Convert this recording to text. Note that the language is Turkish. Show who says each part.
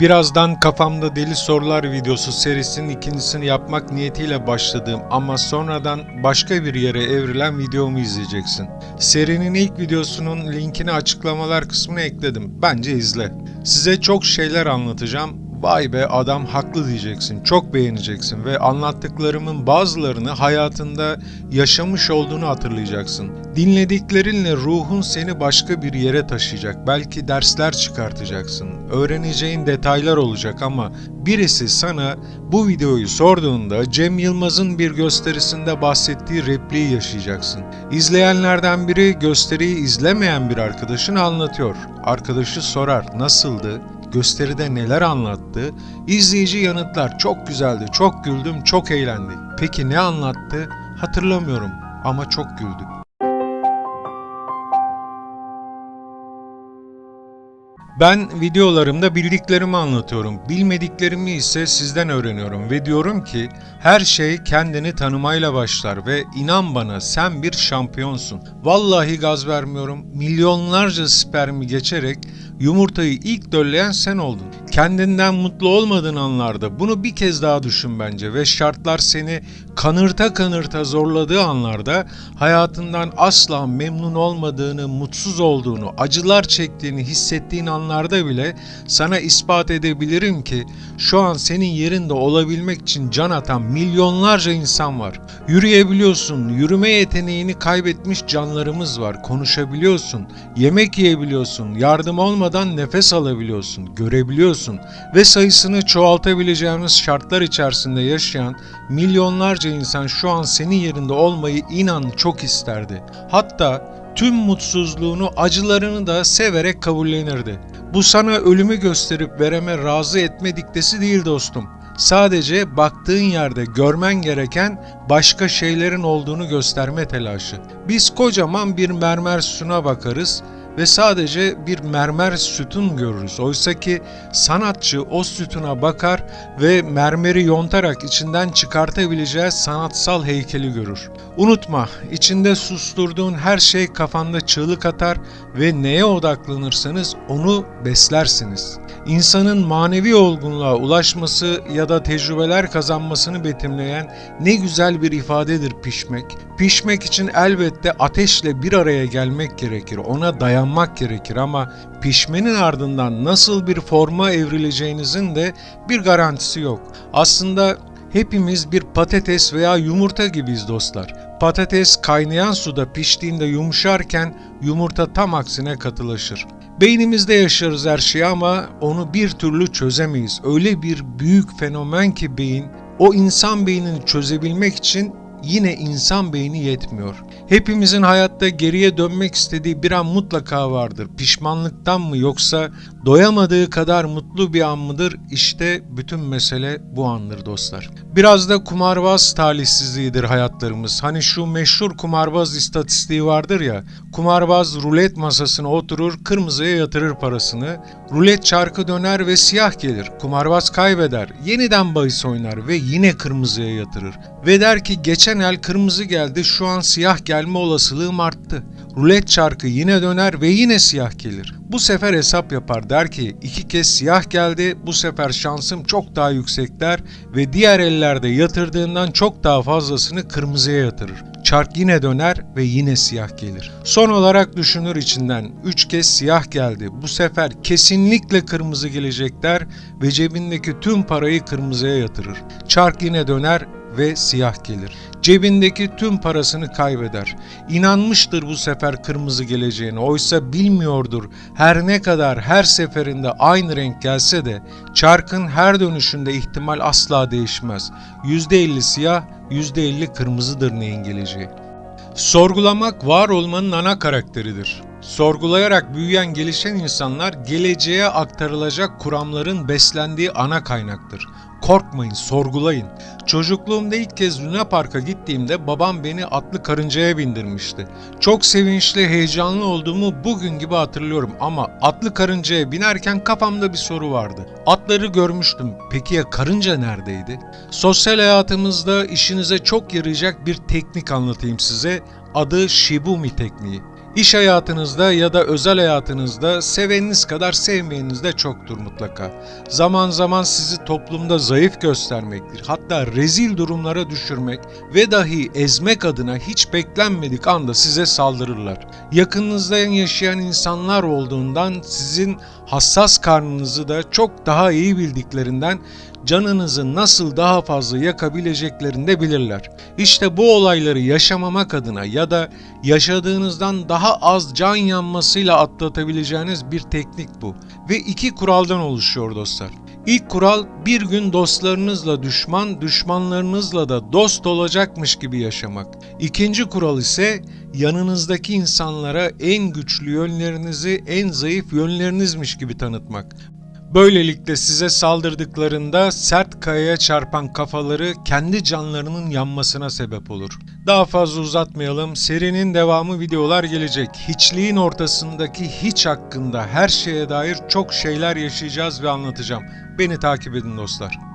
Speaker 1: Birazdan kafamda deli sorular videosu serisinin ikincisini yapmak niyetiyle başladığım ama sonradan başka bir yere evrilen videomu izleyeceksin. Serinin ilk videosunun linkini açıklamalar kısmına ekledim. Bence izle. Size çok şeyler anlatacağım. Vay be adam haklı diyeceksin. Çok beğeneceksin ve anlattıklarımın bazılarını hayatında yaşamış olduğunu hatırlayacaksın. Dinlediklerinle ruhun seni başka bir yere taşıyacak. Belki dersler çıkartacaksın. Öğreneceğin detaylar olacak ama birisi sana bu videoyu sorduğunda Cem Yılmaz'ın bir gösterisinde bahsettiği repliği yaşayacaksın. İzleyenlerden biri gösteriyi izlemeyen bir arkadaşını anlatıyor. Arkadaşı sorar nasıldı? Gösteride neler anlattı? İzleyici yanıtlar çok güzeldi, çok güldüm, çok eğlendi. Peki ne anlattı? Hatırlamıyorum ama çok güldük. Ben videolarımda bildiklerimi anlatıyorum. Bilmediklerimi ise sizden öğreniyorum ve diyorum ki her şey kendini tanımayla başlar ve inan bana sen bir şampiyonsun. Vallahi gaz vermiyorum. Milyonlarca spermi geçerek yumurtayı ilk dölleyen sen oldun. Kendinden mutlu olmadığın anlarda bunu bir kez daha düşün bence ve şartlar seni kanırta kanırta zorladığı anlarda hayatından asla memnun olmadığını, mutsuz olduğunu, acılar çektiğini hissettiğin anlarda bile sana ispat edebilirim ki şu an senin yerinde olabilmek için can atan milyonlarca insan var. Yürüyebiliyorsun, yürüme yeteneğini kaybetmiş canlarımız var. Konuşabiliyorsun, yemek yiyebiliyorsun, yardım olmadan nefes alabiliyorsun, görebiliyorsun ve sayısını çoğaltabileceğimiz şartlar içerisinde yaşayan milyonlarca insan şu an senin yerinde olmayı inan çok isterdi. Hatta tüm mutsuzluğunu, acılarını da severek kabullenirdi. Bu sana ölümü gösterip vereme razı etme diktesi değil dostum. Sadece baktığın yerde görmen gereken başka şeylerin olduğunu gösterme telaşı. Biz kocaman bir mermer sütuna bakarız ve sadece bir mermer sütun görürüz. Oysa ki sanatçı o sütuna bakar ve mermeri yontarak içinden çıkartabileceği sanatsal heykeli görür. Unutma, içinde susturduğun her şey kafanda çığlık atar ve neye odaklanırsanız onu beslersiniz. İnsanın manevi olgunluğa ulaşması ya da tecrübeler kazanmasını betimleyen ne güzel bir ifadedir pişmek. Pişmek için elbette ateşle bir araya gelmek gerekir, ona dayanmak gerekir ama pişmenin ardından nasıl bir forma evrileceğinizin de bir garantisi yok. Aslında hepimiz bir patates veya yumurta gibiyiz dostlar. Patates kaynayan suda piştiğinde yumuşarken yumurta tam aksine katılaşır. Beynimizde yaşarız her şeyi ama onu bir türlü çözemeyiz. Öyle bir büyük fenomen ki beyin, o insan beynini çözebilmek için yine insan beyni yetmiyor. Hepimizin hayatta geriye dönmek istediği bir an mutlaka vardır. Pişmanlıktan mı yoksa doyamadığı kadar mutlu bir an mıdır? İşte bütün mesele bu andır dostlar. Biraz da kumarbaz talihsizliğidir hayatlarımız. Hani şu meşhur kumarbaz istatistiği vardır ya. Kumarbaz rulet masasına oturur, kırmızıya yatırır parasını. Rulet çarkı döner ve siyah gelir. Kumarbaz kaybeder. Yeniden bahis oynar ve yine kırmızıya yatırır. Ve der ki geçen el kırmızı geldi şu an siyah gelme olasılığım arttı. Rulet çarkı yine döner ve yine siyah gelir. Bu sefer hesap yapar der ki iki kez siyah geldi bu sefer şansım çok daha yüksek der ve diğer ellerde yatırdığından çok daha fazlasını kırmızıya yatırır. Çark yine döner ve yine siyah gelir. Son olarak düşünür içinden 3 kez siyah geldi. Bu sefer kesinlikle kırmızı gelecek der ve cebindeki tüm parayı kırmızıya yatırır. Çark yine döner ve siyah gelir. Cebindeki tüm parasını kaybeder. İnanmıştır bu sefer kırmızı geleceğine. Oysa bilmiyordur her ne kadar her seferinde aynı renk gelse de çarkın her dönüşünde ihtimal asla değişmez. %50 siyah, %50 kırmızıdır neyin geleceği. Sorgulamak var olmanın ana karakteridir. Sorgulayarak büyüyen gelişen insanlar geleceğe aktarılacak kuramların beslendiği ana kaynaktır. Korkmayın, sorgulayın. Çocukluğumda ilk kez Luna Park'a gittiğimde babam beni atlı karıncaya bindirmişti. Çok sevinçli, heyecanlı olduğumu bugün gibi hatırlıyorum ama atlı karıncaya binerken kafamda bir soru vardı. Atları görmüştüm. Peki ya karınca neredeydi? Sosyal hayatımızda işinize çok yarayacak bir teknik anlatayım size. Adı Shibumi tekniği. İş hayatınızda ya da özel hayatınızda seveniniz kadar sevmeyeniniz de çoktur mutlaka. Zaman zaman sizi toplumda zayıf göstermektir. Hatta rezil durumlara düşürmek ve dahi ezmek adına hiç beklenmedik anda size saldırırlar. Yakınınızda yaşayan insanlar olduğundan sizin hassas karnınızı da çok daha iyi bildiklerinden canınızı nasıl daha fazla yakabileceklerini de bilirler. İşte bu olayları yaşamamak adına ya da yaşadığınızdan daha az can yanmasıyla atlatabileceğiniz bir teknik bu. Ve iki kuraldan oluşuyor dostlar. İlk kural bir gün dostlarınızla düşman, düşmanlarınızla da dost olacakmış gibi yaşamak. İkinci kural ise yanınızdaki insanlara en güçlü yönlerinizi en zayıf yönlerinizmiş gibi tanıtmak. Böylelikle size saldırdıklarında sert kayaya çarpan kafaları kendi canlarının yanmasına sebep olur. Daha fazla uzatmayalım. Serinin devamı videolar gelecek. Hiçliğin ortasındaki hiç hakkında her şeye dair çok şeyler yaşayacağız ve anlatacağım. Beni takip edin dostlar.